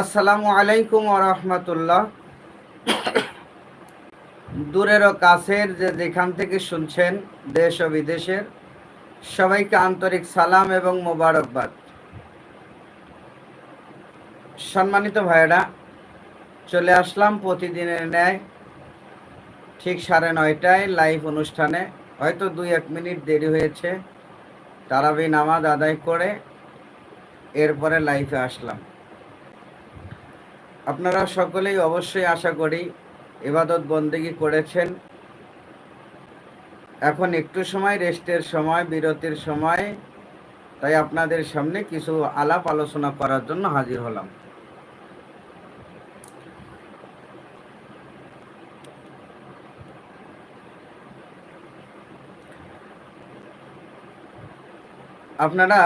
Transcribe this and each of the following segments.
আসসালামু আলাইকুম রহমতুল্লাহ। দূরের ও কাছের যে যেখান থেকে শুনছেন, দেশ ও বিদেশের, সবাইকে আন্তরিক সালাম এবং মোবারকবাদ। সম্মানিত ভাইয়েরা, চলে আসলাম প্রতিদিনের ন্যায়, ঠিক সাড়ে নয়টায় লাইভ অনুষ্ঠানে। হয়তো দুই এক মিনিট দেরি হয়েছে, তারাবি নামাজ আদায় করে এরপরে লাইভে আসলাম। আপনারা সকলেই অবশ্যই আশা করি ইবাদত বন্দেগি করেছেন। এখন একটু সময়, রেস্টের সময়, বিরতির সময়। তাই আপনাদের সামনে কিছু আলাপ আলোচনা করার জন্য হাজির হলাম। আপনারা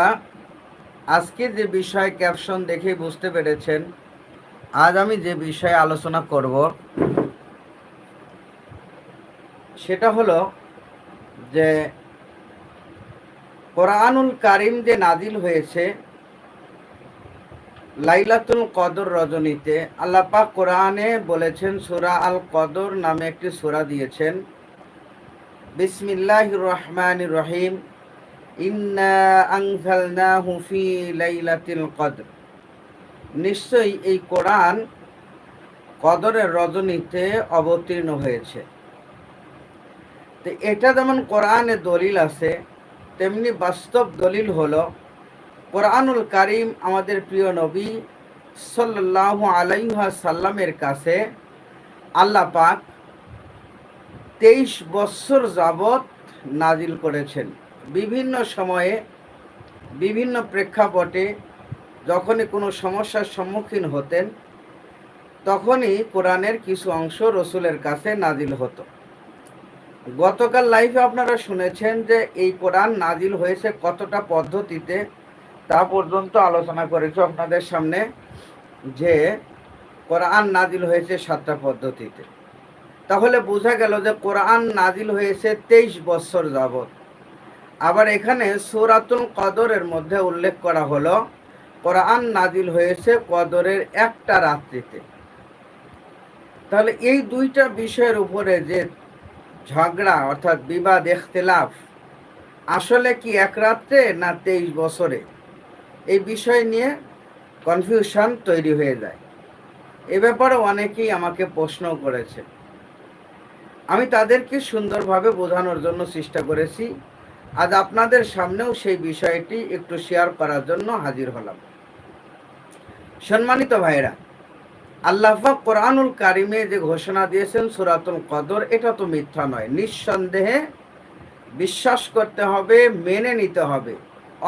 আজকে যে বিষয় ক্যাপশন দেখে বুঝতে পেরেছেন। আজ আমি যে বিষয়ে আলোচনা করব, সেটা হলো যে কোরআনুল কারিম যে নাজিল হয়েছে, লাইলাতুল কদর রজনীতে আল্লাপাক কোরআনে বলেছেন, সুরা আল কদর নামে একটি সুরা দিয়েছেন। বিসমিল্লাহ রহমান রহিম। ইন্না আনজালনাহু ফি লাইলাতিল কদর। নিশ্চয়ই এই কোরআন কদরের রজনীতে অবতীর্ণ হয়েছে। তো এটা যেমন কোরআনে দলিল আছে, তেমনি বাস্তব দলিল হলো, কোরআনুল কারিম আমাদের প্রিয় নবী সাল্লাহ আলাইহা সাল্লামের কাছে আল্লাহ পাক তেইশ বৎসর যাবৎ নাজিল করেছেন। বিভিন্ন সময়ে বিভিন্ন প্রেক্ষাপটে যখনই কোনো সমস্যার সম্মুখীন হতেন, তখনই কোরআনের কিছু অংশ রসুলের কাছে নাজিল হতো। গতকাল লাইফে আপনারা শুনেছেন যে এই কোরআন নাজিল হয়েছে কতটা পদ্ধতিতে তা পর্যন্ত আলোচনা করেছি আপনাদের সামনে, যে কোরআন নাজিল হয়েছে সাতটা পদ্ধতিতে। তাহলে বোঝা গেল যে কোরআন নাজিল হয়েছে তেইশ বছর যাবৎ। আবার এখানে সুরাতুল কদরের মধ্যে উল্লেখ করা হলো কোরআন নাজিল হয়েছে কদরের একটা রাত্রিতে। তাহলে এই দুইটা বিষয়ের উপরে যে ঝগড়া অর্থাৎ বিবাদ এখতলাফ আসলে কি এক রাত্রে না তেইশ বছরে? এই বিষয় নিয়ে কনফিউশন তৈরি হয়ে যায়। এ ব্যাপারে অনেকেই আমাকে প্রশ্ন করেছে। আমি তাদেরকে সুন্দরভাবে বোঝানোর জন্য চেষ্টা করেছি। আজ আপনাদের সামনেও সেই বিষয়টি একটু শেয়ার করার জন্য হাজির হলাম। সম্মানিত ভাইরা আল্লাহা কোরআনুল কারিমে যে ঘোষণা দিয়েছেন সুরাতুল কদর, এটা তো মিথ্যা নয়। নিঃসন্দেহে বিশ্বাস করতে হবে, মেনে নিতে হবে।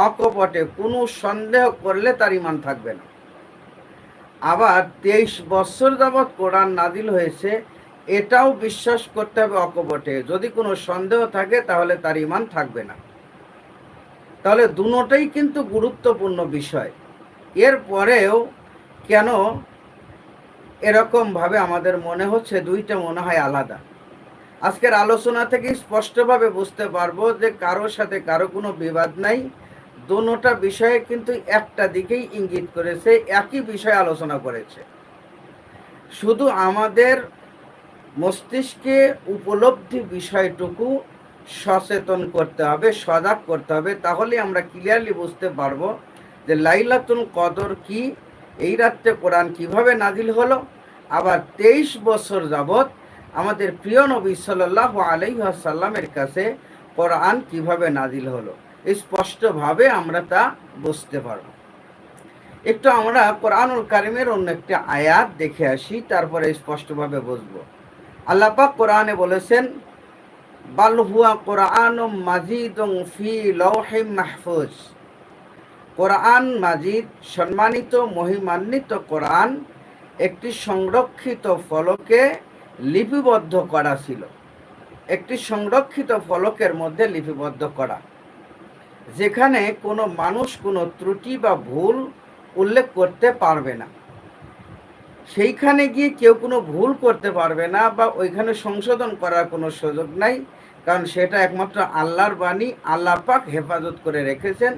অকপটে কোনো সন্দেহ করলে তার ইমান থাকবে না। আবার তেইশ বছর যাবৎ কোরআন নাজিল হয়েছে, এটাও বিশ্বাস করতে হবে অকপটে। যদি কোনো সন্দেহ থাকে, তাহলে তার ইমান থাকবে না। তাহলে দুটোটাই কিন্তু গুরুত্বপূর্ণ বিষয়। এরপরেও কেন এরকমভাবে আমাদের মনে হচ্ছে? দুইটা মনে হয় আলাদা। আজকের আলোচনা থেকে স্পষ্টভাবে বুঝতে পারব যে কারোর সাথে কারও কোনো বিবাদ নাই। দোনোটা বিষয়ে কিন্তু একটা দিকেই ইঙ্গিত করেছে, একই বিষয়ে আলোচনা করেছে। শুধু আমাদের মস্তিষ্কে উপলব্ধি বিষয়টুকু সচেতন করতে হবে, সজাগ করতে হবে, তাহলে আমরা ক্লিয়ারলি বুঝতে পারব যে লাইলাতুল কদর কি এই রাত্রে কোরআন কীভাবে নাজিল হলো? আবার তেইশ বছর যাবৎ আমাদের প্রিয় নবী সাল্লাহ আলাইসাল্লামের কাছে কোরআন কীভাবে নাজিল হলো? স্পষ্টভাবে আমরা তা বুঝতে পারব। একটু আমরা কোরআনুল কারিমের অন্য একটি আয়াত দেখে আসি, তারপরে স্পষ্টভাবে বুঝব। আল্লাপাক কোরআনে বলেছেন বালহুয়া কোরআন মাজিদ ফি লৌহে মাহফুজ। কোরআন মাজিদ সম্মানিত, মহিমান্বিত কোরআন একটি সংরক্ষিত ফলকে লিপিবদ্ধ করা ছিল। একটি সংরক্ষিত ফলকের মধ্যে লিপিবদ্ধ করা। যেখানে কোনো মানুষ কোনো ত্রুটি বা ভুল উল্লেখ করতে পারবে না। সেইখানে গিয়ে কেউ কোনো ভুল করতে পারবে না বা ওইখানে সংশোধন করার কোনো সুযোগ নাই, কারণ সেটা একমাত্র আল্লাহর বাণী, আল্লাহ পাক হেফাজত করে রেখেছেন।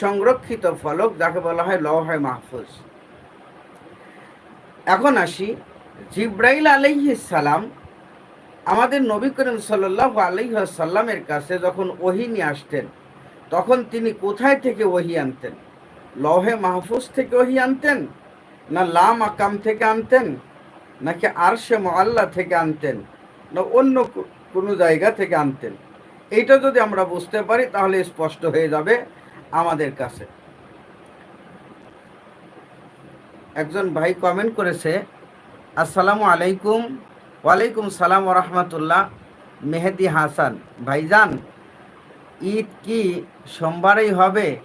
সংরক্ষিত ফলক, যাকে বলা হয় লহায় মাহফুজ। এখন আসি, জিব্রাইল সালাম আমাদের নবী করিম সাল্লাহ আলাইসাল্লামের কাছে যখন ওহি নিয়ে আসতেন, তখন তিনি কোথায় থেকে ওহি আনতেন? লহে মাহফুজ থেকে ওহি আনতেন, না লাম আকাম থেকে আনতেন, নাকি আরশে মোয়াল্লা থেকে আনতেন, না অন্য কোনো জায়গা থেকে আনতেন? এইটা যদি আমরা বুঝতে পারি, তাহলে স্পষ্ট হয়ে যাবে আমাদের কাছে। একজন ভাই কমেন্ট করেছে, আসসালামু আলাইকুম, ওয়ালাইকুম সালাম রহমতুল্লাহ, মেহেদি হাসান। ভাইজান, ঈদ কি সোমবারেই হবে?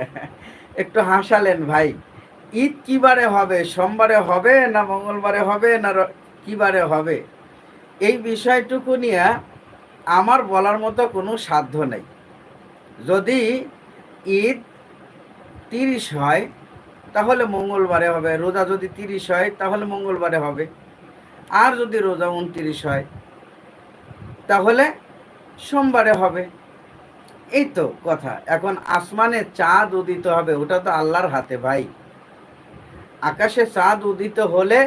একটু হাসালেন ভাই। ঈদ কিবারে হবে? সোমবারে হবে না মঙ্গলবারে হবে না কিবারে হবে? এই বিষয়টুকু নিয়ে আমার বলার মতো কোনো সাধ্য নেই। যদি ঈদ তিরিশ হয়, তাহলে মঙ্গলবারে হবে। রোজা যদি তিরিশ হয়, তাহলে মঙ্গলবারে হবে। আর যদি রোজা উনত্রিশ হয়, তাহলে সোমবারে হবে। এই তো কথা। এখন আসমানে চাঁদ উদিত হবে, ওটা তো আল্লাহর হাতে ভাই। আকাশে চাঁদ উদিত হলে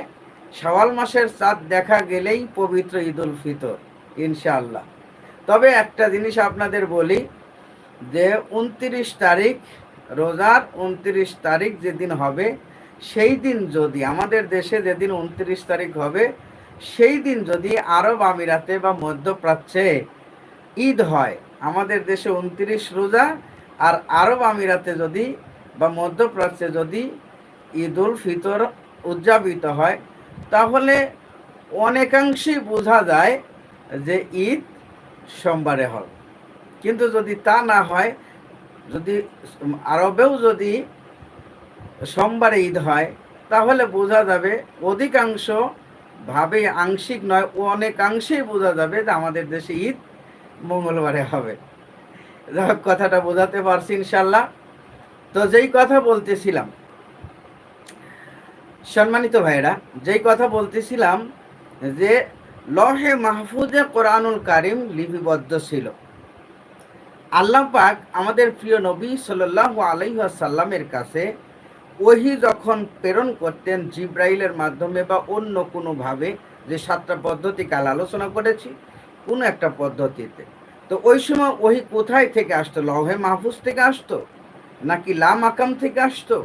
সওয়াল মাসের চাঁদ দেখা গেলেই পবিত্র ঈদ উল ফিতর, ইনশাআল্লাহ। তবে একটা জিনিস আপনাদের বলি যে উনত্রিশ তারিখ, রোজার উনত্রিশ তারিখ যেদিন হবে, সেই দিন যদি আমাদের দেশে যেদিন উনত্রিশ তারিখ হবে, সেই দিন যদি আরব আমিরাতে বা মধ্যপ্রাচ্যে ঈদ হয়, আমাদের দেশে উনত্রিশ রোজা আর আরব আমিরাতে যদি বা মধ্যপ্রাচ্যে যদি ঈদ উল ফিতর উদযাপিত হয়, তাহলে অনেকাংশেই বোঝা যায় যে ঈদ সোমবারে হবে। কিন্তু যদি তা না হয়, যদি আরবেও যদি সোমবারে ঈদ হয়, তাহলে বোঝা যাবে অধিকাংশ ভাবে আংশিক নয়, ও অনেকাংশেই বোঝা যাবে যে আমাদের দেশে ঈদ মঙ্গলবারে হবে। যাই কথাটা বোঝাতে পারছি ইনশাল্লাহ তো যেই কথা বলতেছিলাম, সম্মানিত ভাইরা যেই কথা বলতেছিলাম যে, লহে মাহফুজে কোরআনুল কারিম লিপিবদ্ধ ছিল। আল্লাহ পাক আমাদের প্রিয় নবী সাল্লাহ আলাইসাল্লামের কাছে ওহি যখন প্রেরণ করতেন জিব্রাইলের মাধ্যমে বা অন্য কোনোভাবে যে সাতটা পদ্ধতি কাল আলোচনা করেছি, কোনো একটা পদ্ধতিতে। তো ওই সময় ওহি কোথায় থেকে আসতো? লহে মাহফুজ থেকে আসতো? নাকি লাম আকাম থেকে আসতো?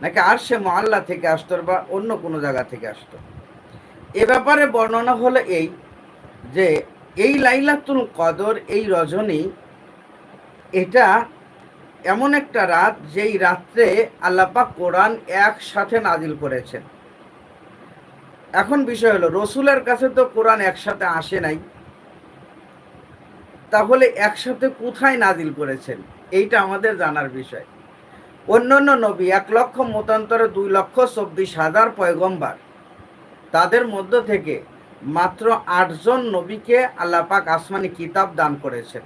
নাকি আর সে মোয়াল্লা থেকে আসতো বা অন্য কোনো জায়গা থেকে আসতো? এ ব্যাপারে বর্ণনা হলো এই যে, এই লাইলাতুল কদর, এই রজনী এটা এমন একটা রাত যেই রাত্রে আল্লাপা কোরআন একসাথে নাজিল করেছেন। এখন বিষয় হলো, রসুলের কাছে তো কোরআন একসাথে আসে নাই। তাহলে একসাথে কোথায় নাজিল করেছেন? এইটা আমাদের জানার বিষয়। অন্যান্য নবী এক লক্ষ মতান্তরে দুই লক্ষ চব্বিশ হাজার পয়গম্বার। তাদের মধ্য থেকে মাত্র আটজন নবীকে আল্লাপাক আসমানি কিতাব দান করেছেন।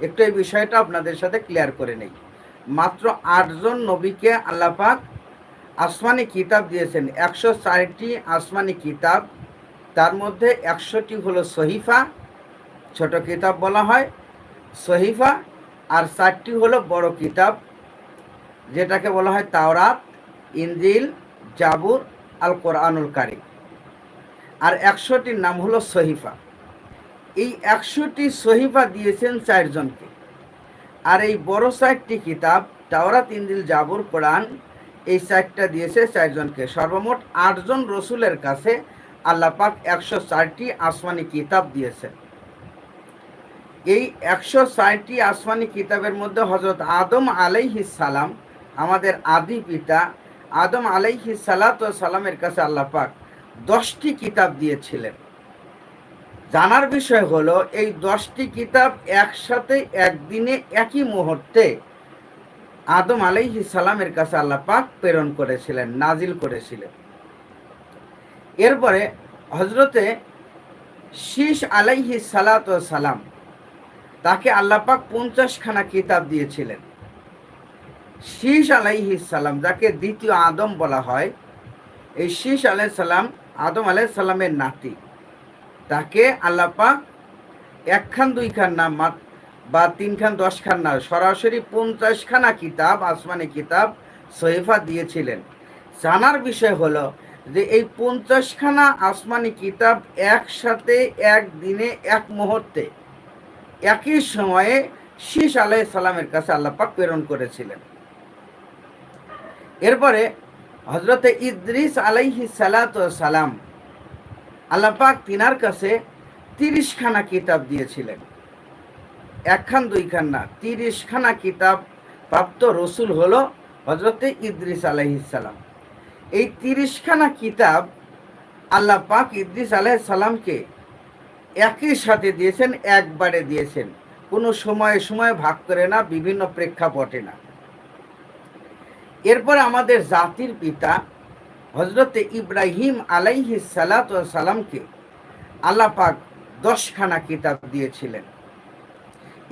একটু এই বিষয়টা আপনাদের সাথে ক্লিয়ার করে নেই। মাত্র আটজন নবীকে আল্লাপাক আসমানি কিতাব দিয়েছেন। একশো চারটি আসমানি কিতাব। তার মধ্যে একশোটি হলো সহিফা, ছোট কিতাব বলা হয়, সহিফা, আর চারটি হলো বড় কিতাব, যেটাকে বলা হয় তাওরাত ইঞ্জিল জাবুর, আল কোরআনুল কারিম। আর একশোটির নাম হলো সহিফা। এই একশোটি সহিফা দিয়েছেন চারজনকে। আর এই বড় চারটি কিতাব টাওরাত ইন্দিল জাবুর, কোরআন, এই চারটা দিয়েছে চারজনকে। সর্বমোট আটজন রসুলের কাছে আল্লাপাক একশো চারটি আসমানি কিতাব দিয়েছেন। এই একশো ষাটটি আসমানি কিতাবের মধ্যে হজরত আদম সালাম, আমাদের আদি পিতা, আদম আলাইহি সালাত সালামের কাছে আল্লাপাক দশটি কিতাব দিয়েছিলেন। জানার বিষয় হলো, এই দশটি কিতাব একসাথে একদিনে একই মুহূর্তে আদম আলাইহি সালামের কাছে আল্লাহ পাক প্রেরণ করেছিলেন, নাজিল করেছিলেন। এরপরে হজরতে শীষ আলাইহি সালাত সালাম তাকে আল্লাপাক পঞ্চাশখানা কিতাব দিয়েছিলেন। শীষ আলাইহি সালাম, যাকে দ্বিতীয় আদম বলা হয়, এই শীষ আলাই সালাম আদম আলাই সালামের নাতি। তাকে আল্লাপাক একখান, দুইখান না বা তিনখান, দশখান না, সরাসরি পঞ্চাশখানা কিতাব, আসমানি কিতাব সহিফা দিয়েছিলেন। জানার বিষয় হলো যে এই পঞ্চাশখানা আসমানি কিতাব একসাথে একদিনে, এক মুহূর্তে, একই সময়ে শীষ আলাই সালামের কাছে আল্লাপাক প্রেরণ করেছিলেন। এরপরে হজরতে ইদ্রিস আলাইহি সালাত সালাম আল্লাপাক তিনার কাছে তিরিশখানা কিতাব দিয়েছিলেন। একখান, দুইখান না, তিরিশখানা কিতাব প্রাপ্ত রসুল হলো হজরতে ইদ্রিস আলাইহিসাল্লাম এই তিরিশখানা কিতাব আল্লাহ পাক ইদ্রিস আলাহ সালামকে একই সাথে দিয়েছেন, একবারে দিয়েছেন। কোনো সময়ে সময়ে ভাগ করে না, বিভিন্ন প্রেক্ষাপটে না। এরপর আমাদের জাতির পিতা হজরতে ইব্রাহিম আলাইহি সালাত সালামকে আল্লাহ দশখানা কিতাব দিয়েছিলেন।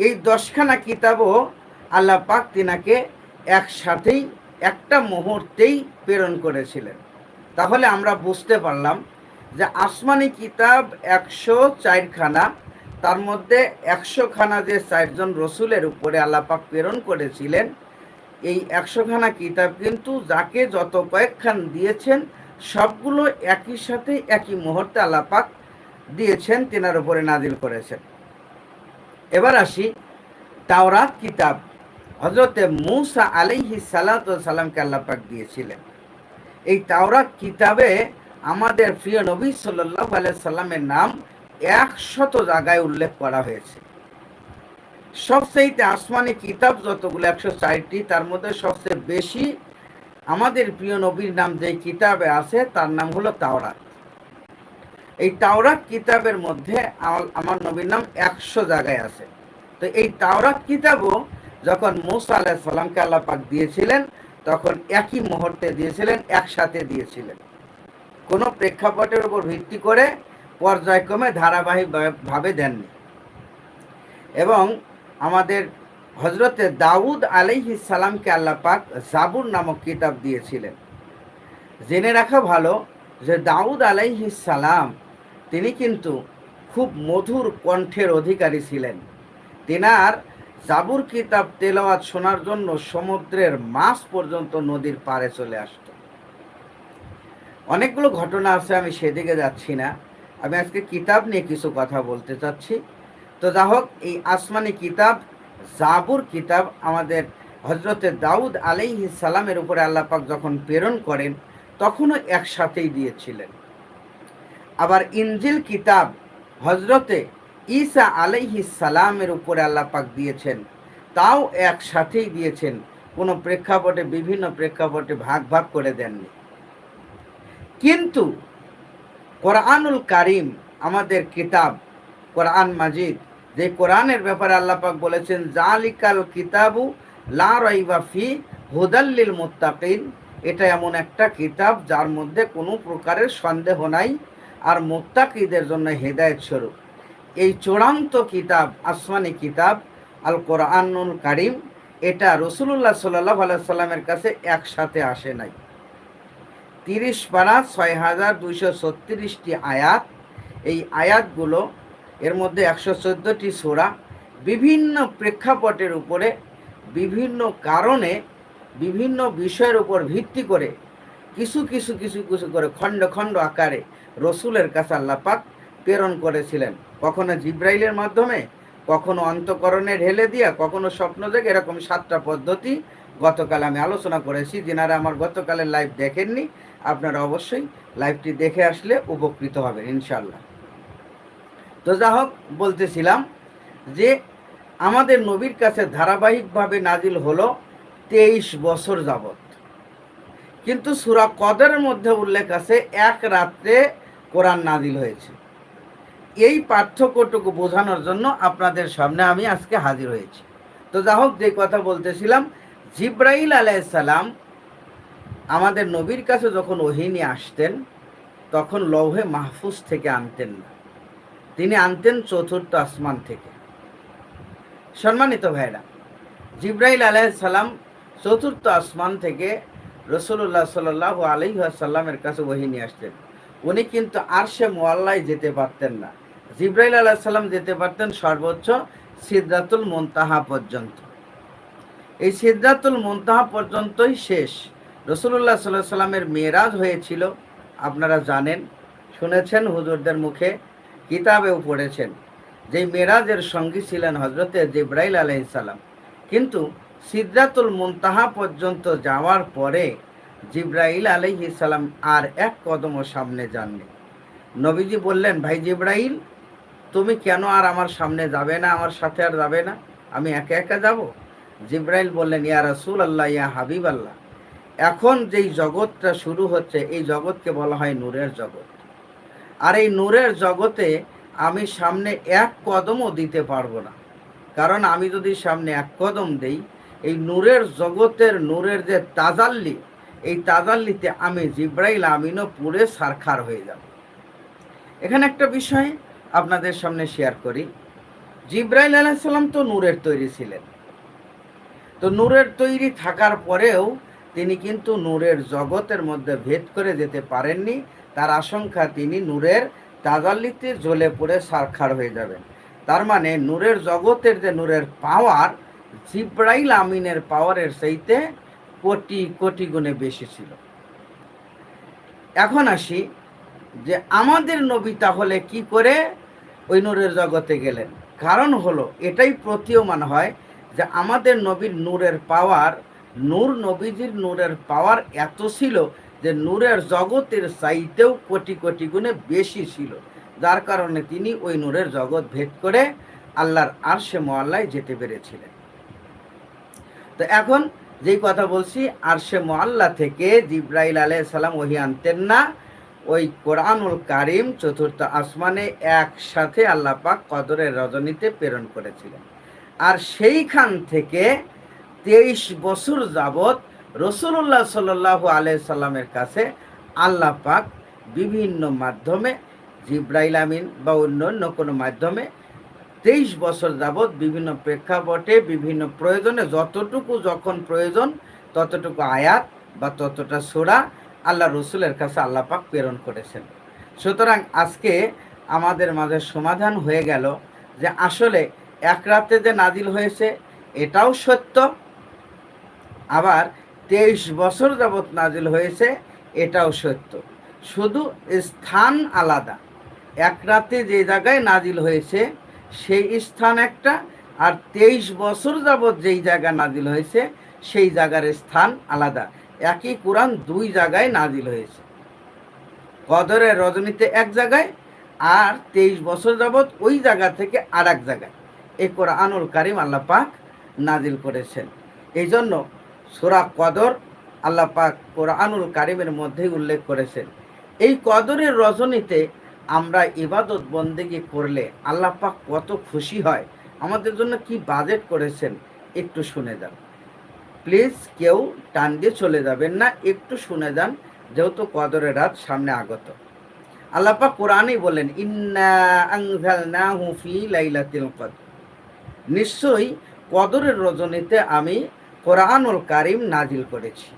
এই দশখানা কিতাবও আল্লাহ পাক তিনাকে একসাথেই, একটা মুহূর্তেই প্রেরণ করেছিলেন। তাহলে আমরা বুঝতে পারলাম যে আসমানি কিতাব একশো চারখানা, তার মধ্যে একশো খানা যে চারজন রসুলের উপরে আল্লাপাক প্রেরণ করেছিলেন এই একশোখানা কিতাব কিন্তু যাকে যত কয়েকখান দিয়েছেন, সবগুলো একই সাথে একই মুহূর্তে আল্লাপাক দিয়েছেন, তেনার উপরে নাজিল করেছেন। এবার আসি তাওরাত কিতাব। হজরতে মুসা আলাইহি সালাত সালামকে আল্লাপাক দিয়েছিলেন। এই তাওরাত কিতাবে আমাদের প্রিয় নবী সাল্লাহ সাল্লামের নাম একশত জায়গায় উল্লেখ করা হয়েছে। সবচেয়ে আসমানি কিতাব যতগুলো একশো চারটি, তার মধ্যে সবচেয়ে বেশি আমাদের প্রিয় নবীর নাম যে কিতাবে আছে, তার নাম হলো তাওরাত। এই তাওরাত কিতাবের মধ্যে আমার নবীর নাম একশো জায়গায় আছে। তো এই তাওরাত কিতাবও যখন মুসা আলাহ সাল্লামকে আল্লাহ পাক দিয়েছিলেন, তখন একই মুহূর্তে দিয়েছিলেন, একসাথে দিয়েছিলেন। কোনো প্রেক্ষাপটের উপর ভিত্তি করে পর্যায়ক্রমে ধারাবাহিকভাবে দেননি। এবং আমাদের হজরতে দাউদ আলাইহি সালামকে আল্লাহ পাক জাবুর নামক কিতাব দিয়েছিলেন। জেনে রাখা ভালো যে দাউদ আলাইহি সালাম, তিনি কিন্তু খুব মধুর কণ্ঠের অধিকারী ছিলেন। তেনার জাবুর কিতাব তেলাওয়াত শোনার জন্য সমুদ্রের মাছ পর্যন্ত নদীর পাড়ে চলে আসত। অনেকগুলো ঘটনা আছে, আমি সেদিকে যাচ্ছি না। আমি আজকে কিতাব নিয়ে কিছু কথা বলতে চাচ্ছি। তো যা হোক, এই আসমানি কিতাব, জাবুর কিতাব আমাদের হজরতে দাউদ আলাইহি সালামের উপরে আল্লাপাক যখন প্রেরণ করেন, তখনও একসাথেই দিয়েছিলেন। আবার ইঞ্জিল কিতাব হজরতে ঈসা আলাইহি সালামের উপরে আল্লাহ পাক দিয়েছেন, তাও একসাথেই দিয়েছেন। কোনো প্রেক্ষাপটে, বিভিন্ন প্রেক্ষাপটে ভাগ ভাগ করে দেননি। কিন্তু কোরআনুল কারিম আমাদের কিতাব, কোরআন মাজিদ যে কোরআনের ব্যাপারে আল্লাহ পাক বলেছেন, জালিকাল কিতাবু লা হুদাল্লিল মুত্তাকিন। এটা এমন একটা কিতাব যার মধ্যে কোনো প্রকারের সন্দেহ নাই আর মোত্তাকিদের জন্য হেদায়ত স্বরূপ। এই চূড়ান্ত কিতাব, আসমানি কিতাব আল কোরআনুল কারিম, এটা রসুল্লাহ সাল্লাহ সাল্লামের কাছে একসাথে আসে নাই। তিরিশ পারা ছয় হাজার দুইশো ছত্রিশটি আয়াত, এই আয়াতগুলো এর মধ্যে একশো চোদ্দোটি সোরা বিভিন্ন প্রেক্ষাপটের উপরে, বিভিন্ন কারণে, বিভিন্ন বিষয়ের উপর ভিত্তি করে, কিছু কিছু কিছু কিছু করে খণ্ড খণ্ড আকারে রসুলের কাছে আল্লাপাক প্রেরণ করেছিলেন। কখনো জিব্রাইলের মাধ্যমে, কখনো অন্তকরণে ঢেলে দিয়া, কখনো স্বপ্ন দেখে এরকম সাতটা পদ্ধতি গতকাল আমি আলোচনা করেছি। যেনারা আমার গতকালের লাইভ দেখেননি, আপনারা অবশ্যই লাইভটি দেখে আসলে উপকৃত হবেন ইনশাল্লাহ তো যা হোক, বলতেছিলাম যে আমাদের নবীর কাছে ধারাবাহিকভাবে নাজিল হলো তেইশ বছর যাবত কিন্তু সুরা কদের মধ্যে উল্লেখ আছে, এক রাত্রে কোরআন নাজিল হয়েছে। এই পার্থক্যটুকু বোঝানোর জন্য আপনাদের সামনে আমি আজকে হাজির হয়েছি। তো যা হোক, যে কথা বলতেছিলাম, জিব্রাইল আলাইসালাম আমাদের নবীর কাছে যখন ওহিনী আসতেন, তখন লৌহে মাহফুজ থেকে আনতেন না। তিনি আনতেন চতুর্থ আসমান থেকে। সম্মানিত ভাইরা, জিব্রাইল আলাইসাল্লাম চতুর্থ আসমান থেকে রসুল্লাহ সাল্লাহ আলহিহাসাল্লামের কাছে বহি নিয়ে আসতেন। উনি কিন্তু আর সে মোয়াল্লায় যেতে পারতেন না। জিব্রাইল আলাহ সাল্লাম যেতে পারতেন সর্বোচ্চ সিদ্ধাতুল মন্তাহা পর্যন্ত। এই সিদ্ধাতুল মন্তাহা পর্যন্তই শেষ। রসুল্লাহ সাল্লাহ সাল্লামের মেয়েরাজ হয়েছিল, আপনারা জানেন, শুনেছেন হুজুরদের মুখে কিতাবেও পড়েছেন যে মেরাজের সঙ্গী ছিলেন হজরতে জিব্রাইল আলহিসাল্লাম কিন্তু সিদ্ধাতুল মুনতাহা পর্যন্ত যাওয়ার পরে জিব্রাইল আলহিসাল্লাম আর এক কদমও সামনে যাননি। নবীজি বললেন, ভাই জিব্রাইল, তুমি কেন আর আমার সামনে যাবে না, আমার সাথে আর যাবে না? আমি একা একা যাব? জিব্রাইল বললেন, ইয়া রাসুল আল্লাহ ইয়া হাবিব আল্লাহ এখন যেই জগৎটা শুরু হচ্ছে, এই জগৎকে বলা হয় নূরের জগৎ। আর এই নূরের জগতে আমি সামনে এক কদমও দিতে পারব না। কারণ আমি যদি সামনে এক কদম দেই, এই নূরের জগতের নূরের যে তাজাল্লি, এই তাজাল্লিতে আমি জিব্রাইল আমিনও পুরে সারখার হয়ে যাব। এখানে একটা বিষয় আপনাদের সামনে শেয়ার করি। জিব্রাইল আলাইসাল্লাম তো নূরের তৈরি ছিলেন। তো নূরের তৈরি থাকার পরেও তিনি কিন্তু নূরের জগতের মধ্যে ভেদ করে যেতে পারেননি তার আশঙ্কা, তিনি নূরের তাজাল্লিতে জ্বলে পড়ে সারখার হয়ে যাবেন। তার মানে নূরের জগতের যে নূরের পাওয়ার জিব্রাইল আমিনের পাওয়ারের সেইতে কোটি কোটি গুণে বেশি ছিল। এখন আসি যে, আমাদের নবী তাহলে কি করে ওই নূরের জগতে গেলেন? কারণ হলো, এটাই প্রতীয়মান হয় যে, আমাদের নবীর নূরের পাওয়ার নূর নবীজির নূরের পাওয়ার এত ছিল যে নূরের জগতের চাইতেও কোটি কোটি গুণে বেশি ছিল। যার কারণে তিনি ওই নূরের জগৎ ভেদ করে আল্লাহর আরশে মোয়াল্লায় যেতে পেরেছিলেন। তো এখন যেই কথা বলছি, আরশে মোয়াল্লা থেকে জিব্রাইল আলাইহিস সালাম ওহি আনতেন না। ওই কোরআনুল কারিম চতুর্থ আসমানে একসাথে আল্লাহ পাক কদরের রজনীতে প্রেরণ করেছিলেন। আর সেইখান থেকে তেইশ বছর যাবৎ রসুল্লাহ সাল্লাহ আলাই সাল্লামের কাছে আল্লাহ পাক বিভিন্ন মাধ্যমে, জিব্রাইল আমিন বা অন্য অন্য কোনো মাধ্যমে তেইশ বছর যাবৎ বিভিন্ন প্রেক্ষাপটে, বিভিন্ন প্রয়োজনে যতটুকু যখন প্রয়োজন, ততটুকু আয়াত বা ততটা সোরা আল্লাহ রসুলের কাছে আল্লাহ পাক প্রেরণ করেছেন। সুতরাং আজকে আমাদের মাঝে সমাধান হয়ে গেল যে আসলে এক রাতে যে নাজিল হয়েছে, এটাও সত্য। আবার তেইশ বছর যাবৎ নাজিল হয়েছে, এটাও সত্য। শুধু স্থান আলাদা। এক রাতে যে জায়গায় নাজিল হয়েছে, সেই স্থান একটা, আর তেইশ বছর যাবৎ যেই জায়গা নাজিল হয়েছে, সেই জায়গার স্থান আলাদা। একই কোরআন দুই জায়গায় নাজিল হয়েছে। কদরের রজনীতে এক জায়গায়, আর তেইশ বছর যাবৎ ওই জায়গা থেকে আর এক জায়গায়। এ কোরআনুল কারিম আল্লাহ পাক নাজিল করেছেন। এই জন্য সোরা কদর আল্লাহ পাক কোরআনুল কারিমের মধ্যেই উল্লেখ করেছেন। এই কদরের রজনীতে আমরা ইবাদত বন্দেগি করলে আল্লাহ পাক কত খুশি হয়। আমাদের জন্য কি বাজেট করেছেন একটু শুনে যান। প্লিজ কেউ টান দিয়ে চলে যাবেন না, একটু শুনে যান, যেহেতু কদরের রাত সামনে আগত। আল্লাহ পাক কোরআনেই বলেন, ইন্না লাইলাতিল কদর। নিশ্চয়ই কদরের রজনীতে আমি কোরআনুল কারিম নাজিল করেছি।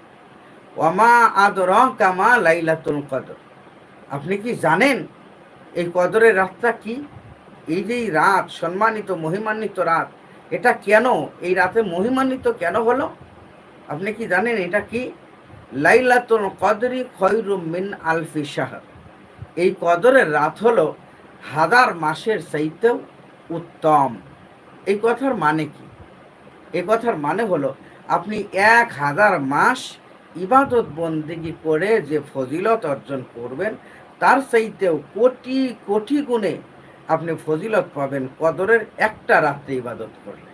ওমা আদর কামা লাইলাতুল কদর। আপনি কি জানেন এই কদরের রাতটা কি? এই যে রাত, সম্মানিত, মহিমান্বিত রাত, এটা কেন? এই রাতে মহিমান্বিত কেন হলো? আপনি কি জানেন এটা কি? লাইলাতুল কদরি খয়রুম মিন আলফি শাহর। এই কদরের রাত হলো হাজার মাসের চাইতেও উত্তম। এই কথার মানে কি? এই কথার মানে হলো আপনি এক হাজার মাস ইবাদত বন্দিগি করে যে ফজিলত অর্জন করবেন, তার চাইতেও কোটি কোটি গুণে আপনি ফজিলত পাবেন কদরের একটা রাত্রে ইবাদত করলে।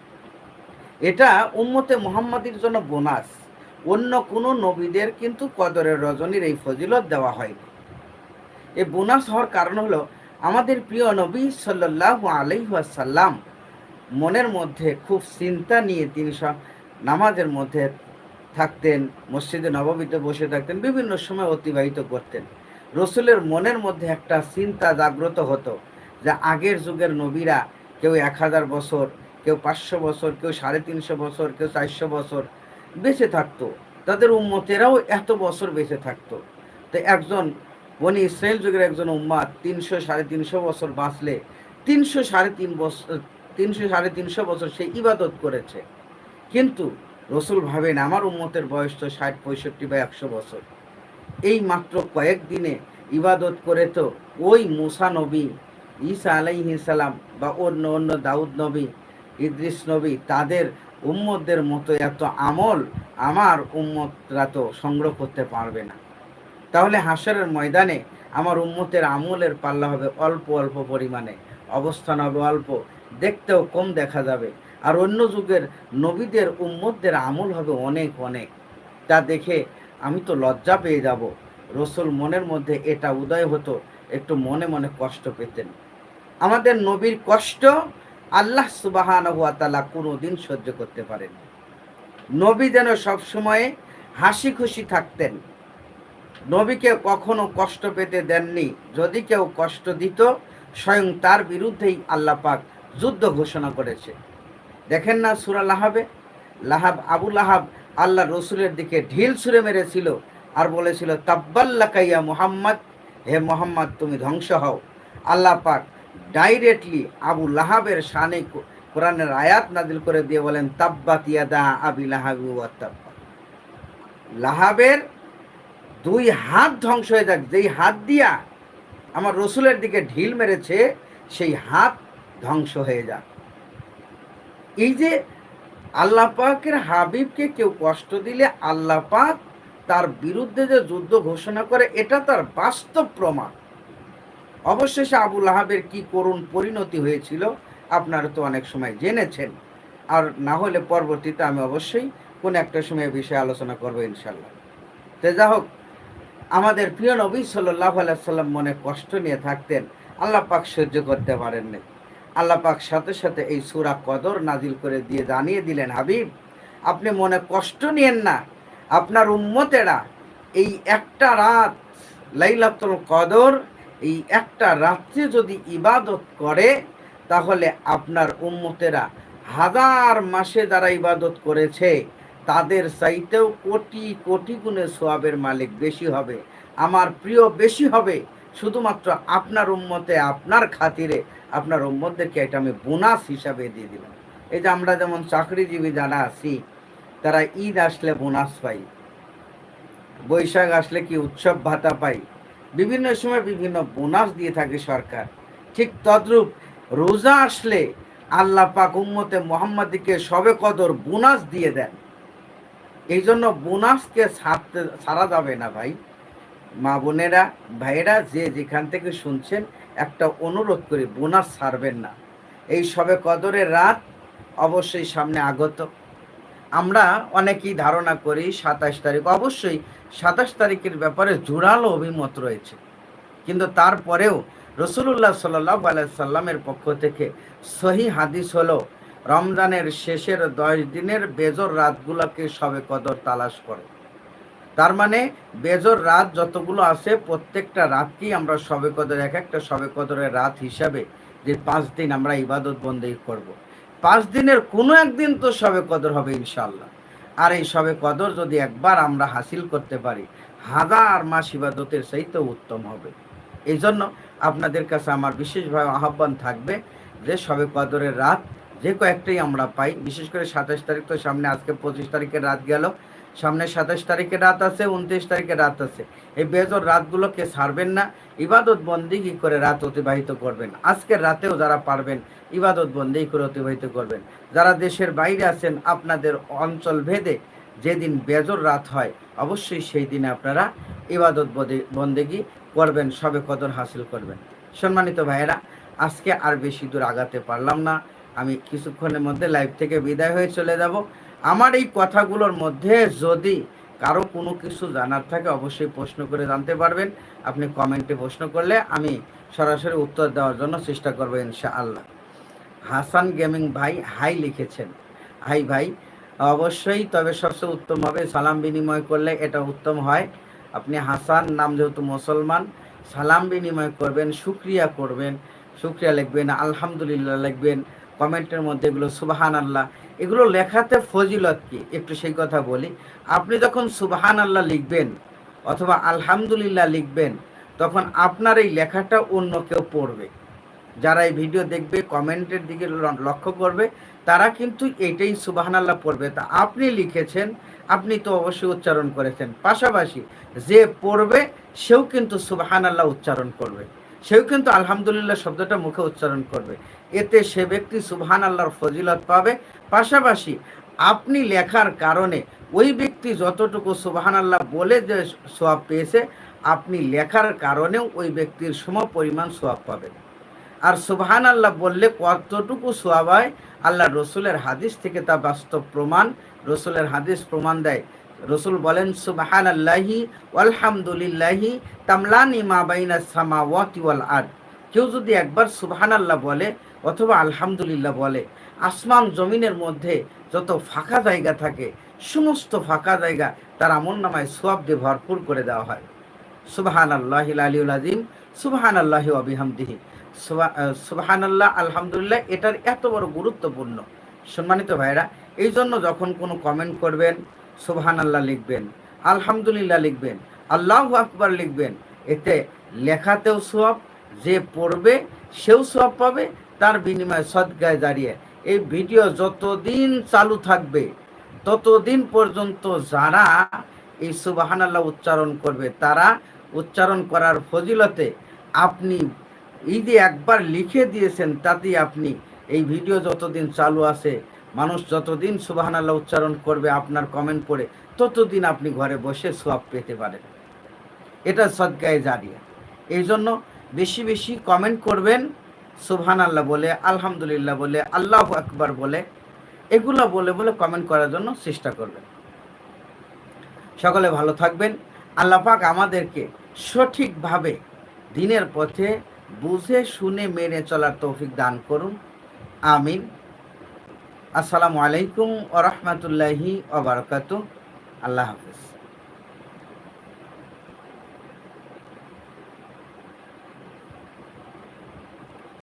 এটা উম্মতে মোহাম্মদীর জন্য বোনাস। অন্য কোনো নবীদের কিন্তু কদরের রজনীর এই ফজিলত দেওয়া হয়নি এই বোনাস হওয়ার কারণ হলো, আমাদের প্রিয় নবী সাল্লাহ আলহাসাল্লাম মনের মধ্যে খুব চিন্তা নিয়ে তিনি সব নামাজের মধ্যে থাকতেন, মসজিদে নবমীতে বসে থাকতেন, বিভিন্ন সময় অতিবাহিত করতেন। রসুলের মনের মধ্যে একটা চিন্তা জাগ্রত হতো যে আগের যুগের নবীরা কেউ এক হাজার বছর, কেউ পাঁচশো বছর, কেউ সাড়ে তিনশো বছর, কেউ চারশো বছর বেঁচে থাকতো। তাদের উম্মতেরাও এত বছর বেঁচে থাকতো। তো একজন বনি ইসরায়েল যুগের একজন উম্মাদ তিনশো সাড়ে তিনশো বছর বাঁচলে, তিনশো সাড়ে তিন বছর তিনশো সাড়ে তিনশো বছর সে ইবাদত করেছে। কিন্তু রসুল ভাবেন, আমার উম্মতের বয়স তো ষাট, পঁয়ষট্টি বা একশো বছর। এই মাত্র কয়েকদিনে ইবাদত করে তো ওই মুসা নবী, ঈসা আলাইহিসালাম বা অন্য অন্য দাউদ নবী, ইদ্রিস নবী তাদের উম্মতদের মতো এত আমল আমার উম্মতরা তো সংগ্রহ করতে পারবে না। তাহলে হাসরের ময়দানে আমার উম্মতের আমলের পাল্লা হবে অল্প অল্প পরিমাণে। অবস্থান হবে অল্প, দেখতেও কম দেখা যাবে। আর অন্য যুগের নবীদের উম্মতদের আমল হবে অনেক অনেক। তা দেখে আমি তো লজ্জা পেয়ে যাব। রসুল মনের মধ্যে এটা উদয় হতো, একটু মনে মনে কষ্ট পেতেন। আমাদের নবীর কষ্ট আল্লাহ সুবাহান হুয়া তালা কোনো দিন সহ্য করতে পারেন নবী যেন সবসময় হাসি খুশি থাকতেন। নবীকে কখনো কষ্ট পেতে দেননি। যদি কেউ কষ্ট দিত, স্বয়ং তার বিরুদ্ধেই আল্লাহ পাক যুদ্ধ ঘোষণা করেছে। দেখেন না সুরা লাহাবে? লাহাব, আবু লাহাব আল্লাহ রসুলের দিকে ঢিল ছুঁড়ে মেরেছিল আর বলেছিল তাব্বাল্লাকাইয়া মোহাম্মদ, হে মোহাম্মদ, তুমি ধ্বংস হও। আল্লাহ পাক ডাইরেক্টলি আবু লাহাবের শানে কোরআনের আয়াত নাজিল করে দিয়ে বলেন, তাব্বাত ইয়াদা আবি লাহাবি লাহাবের দুই হাত ধ্বংস হয়ে যাক, যেই হাত দিয়া আমার রসুলের দিকে ঢিল মেরেছে, সেই হাত ধ্বংস হয়ে যাক। এই যে আল্লাহ পাকের হাবিবকে কেউ কষ্ট দিলে আল্লাহ পাক তার বিরুদ্ধে যে যুদ্ধ ঘোষণা করে, এটা তার বাস্তব প্রমাণ। অবশেষে আবুল আহাবের কি করুণ পরিণতি হয়েছিল, আপনারা তো অনেক সময় জেনেছেন। আর না হলে পরবর্তীতে আমি অবশ্যই কোন একটা সময় বিষয়ে আলোচনা করব ইনশাল্লাহ তো যা হোক, আমাদের প্রিয় নবী সাল্লাহ সাল্লাম মনে কষ্ট নিয়ে থাকতেন, আল্লাহ পাক সহ্য করতে পারেননি। আল্লাহ পাক সাথে সাথে এই সুরা কদর নাজিল করে দিয়ে জানিয়ে দিলেন, হাবিব, আপনি মনে কষ্ট নিয়েন না। আপনার উম্মতেরা এই একটা রাত লাইলাতুল কদর, এই একটা রাত্রে যদি ইবাদত করে, তাহলে আপনার উম্মতেরা হাজার মাসে যারা ইবাদত করেছে, তাদের চাইতেও কোটি কোটি গুণে সোয়াবের মালিক বেশি হবে। আমার প্রিয় বেশি হবে। শুধুমাত্র আপনার উম্মতে আপনার খাতিরে আপনার উম্মতদেরকে এটা আমি বোনাস হিসাবে দিয়ে দিলাম। এই যে আমরা যেমন চাকরিজীবী যারা আছি, তারা ঈদ আসলে বোনাস পাই, বৈশাখ আসলে কি উৎসব ভাতা পাই, বিভিন্ন সময় বিভিন্ন বোনাস দিয়ে থাকে সরকার। ঠিক তদ্রূপ রোজা আসলে আল্লাহ পাক উম্মতে মোহাম্মদীকে সবে কদর বোনাস দিয়ে দেন। এই জন্য বোনাসকে ছাড়তে ছাড়া যাবে না ভাই। মা বোনেরা, ভাইয়েরা যে যেখান থেকে শুনছেন একটা অনুরোধ করি বোনাস ছাড়বেন না। এই সবে কদরের রাত অবশ্যই সামনে আগত। আমরা অনেকেই ধারণা করি সাতাশ তারিখ, অবশ্যই সাতাশ তারিখের ব্যাপারে জোরালো অভিমত রয়েছে। কিন্তু তারপরেও রসুল্লাহ সাল্লাহ সাল্লামের পক্ষ থেকে সহি হাদিস হলো, রমজানের শেষের দশ দিনের বেজর রাতগুলোকে সবে কদর তালাশ করে। তার মানে বেজর রাত যতগুলো আছে, প্রত্যেকটা রাতকেই আমরা সবে কদর এক একটা সবে কদরের রাত হিসাবে যে পাঁচ দিন আমরা ইবাদত বন্দেই করব। পাঁচ দিনের কোনো একদিন তো সবে কদর হবে ইনশাল্লাহ আর এই সবে কদর যদি একবার আমরা হাসিল করতে পারি, হাজার মাস ইবাদতের তো উত্তম হবে এই জন্য আপনাদের কাছে আমার বিশেষভাবে আহ্বান থাকবে যে সবে কদরের রাত যে কয়েকটাই আমরা পাই, বিশেষ করে সাতাশ তারিখ তো সামনে আজকে পঁচিশ তারিখের রাত গেল। সামনে সাতাশ তারিখে রাত আছে, উনত্রিশ তারিখে রাত আছে। এই বেজর রাতগুলোকে ছাড়বেন না, ইবাদত বন্দিগি করে রাত অতিবাহিত করবেন? আজকের রাতেও যারা পারবেন, ইবাদত বন্দি করে অতিবাহিত করবেন? যারা দেশের বাইরে আছেন, আপনাদের অঞ্চল ভেদে যেদিন বেজর রাত হয়, অবশ্যই সেই দিনে আপনারা ইবাদত বন্দেগি করবেন, সবে কদর হাসিল করবেন। সম্মানিত ভাইয়েরা, আজকে আর বেশি দূর আগাতে পারলাম না। আমি কিছুক্ষণের মধ্যে লাইভ থেকে বিদায় হয়ে চলে যাব। আমার এই কথাগুলোর মধ্যে যদি কারও কোনো কিছু জানার থাকে, অবশ্যই প্রশ্ন করে জানতে পারবেন। আপনি কমেন্টে প্রশ্ন করলে আমি সরাসরি উত্তর দেওয়ার জন্য চেষ্টা করব ইনশা আল্লাহ হাসান গেমিং ভাই, হাই লিখেছেন। হাই ভাই, অবশ্যই তবে সবচেয়ে উত্তম হবে সালাম বিনিময় করলে এটা উত্তম হয়। আপনি হাসান, নাম যেহেতু মুসলমান, সালাম বিনিময় করবেন সুক্রিয়া করবেন। সুক্রিয়া লিখবেন, আলহামদুলিল্লাহ লিখবেন। কমেন্টের মধ্যে এগুলো সুবাহান আল্লাহ এগুলো লেখাতে ফজিলত কি? একটু সেই কথা বলি। আপনি যখন সুবাহান আল্লাহ লিখবেন অথবা আলহামদুলিল্লাহ লিখবেন, তখন আপনার এই লেখাটা অন্য কেউ পড়বে। যারা এই ভিডিও দেখবে, কমেন্টের দিকে লক্ষ্য করবে, তারা কিন্তু এটাই সুবাহান আল্লাহ পড়বে। তা আপনি লিখেছেন, আপনি তো অবশ্যই উচ্চারণ করেছেন। পাশাপাশি যে পড়বে, সেও কিন্তু সুবাহান আল্লাহ উচ্চারণ করবে। সেও কিন্তু আলহামদুলিল্লাহ শব্দটা মুখে উচ্চারণ করবে। এতে সে ব্যক্তি সুবহান আল্লাহর ফজিলত পাবে। পাশাপাশি আপনি লেখার কারণে ওই ব্যক্তি যতটুকু সুবহান আল্লাহ বলে যে সোয়াব পেয়েছে, আপনি লেখার কারণেও ওই ব্যক্তির সম পরিমাণ সোয়াব পাবেন। আর সুবহান আল্লাহ বললে কতটুকু সোয়াব হয়? আল্লাহ রসুলের হাদিস থেকে তা বাস্তব প্রমাণ। রসুলের হাদিস প্রমাণ দেয় রসুল বলেন সুবাহান আল্লাহি আলহামদুলিল্লাহি তামলানি মা বাইনা সামা ওয়াতি ওয়াল আর কেউ যদি একবার সুবাহান আল্লাহ বলে অথবা আলহামদুলিল্লাহ বলে, আসমান জমিনের মধ্যে যত ফাঁকা জায়গা থাকে, সমস্ত ফাঁকা জায়গা তার আমল নামায় সোয়াব দিয়ে ভরপুর করে দেওয়া হয়। সুবাহান আল্লাহ আলিউল আজিম সুবাহান আল্লাহ আবিহামদিহি সুবাহান আল্লাহ আলহামদুলিল্লাহ, এটার এত বড় গুরুত্বপূর্ণ। সম্মানিত ভাইরা এই জন্য যখন কোনো কমেন্ট করবেন সুবহান আল্লাহ লিখবেন, আলহামদুলিল্লাহ লিখবেন, আল্লাহ আকবার লিখবেন। এতে লেখাতেও সব যে পড়বে সেও সব পাবে, তার বিনিময়ে সদগায় দাঁড়িয়ে। এই ভিডিও যতদিন চালু থাকবে, ততদিন পর্যন্ত যারা এই সুবাহান আল্লাহ উচ্চারণ করবে, তারা উচ্চারণ করার ফজিলতে আপনি যে একবার লিখে দিয়েছেন, তাতেই আপনি এই ভিডিও যতদিন চালু আছে মানুষ যতদিন সুবাহান আল্লাহ উচ্চারণ করবে আপনার কমেন্ট পড়ে, ততদিন আপনি ঘরে বসে সোয়াব পেতে পারেন। এটা সদগায়ে জারিয়া। এই জন্য বেশি বেশি কমেন্ট করবেন সুবহান আল্লাহ বলে, আলহামদুলিল্লাহ বলে, আল্লাহ আকবার বলে, এগুলো বলে বলে কমেন্ট করার জন্য চেষ্টা করবেন। সকলে ভালো থাকবেন। আল্লাহ পাক আমাদেরকে সঠিকভাবে দিনের পথে বুঝে, শুনে, মেনে চলার তৌফিক দান করুন। আমিন। আসসালামু আলাইকুম ওরহমতুল্লাহি ওবরকাত আল্লাহ হাফিজ।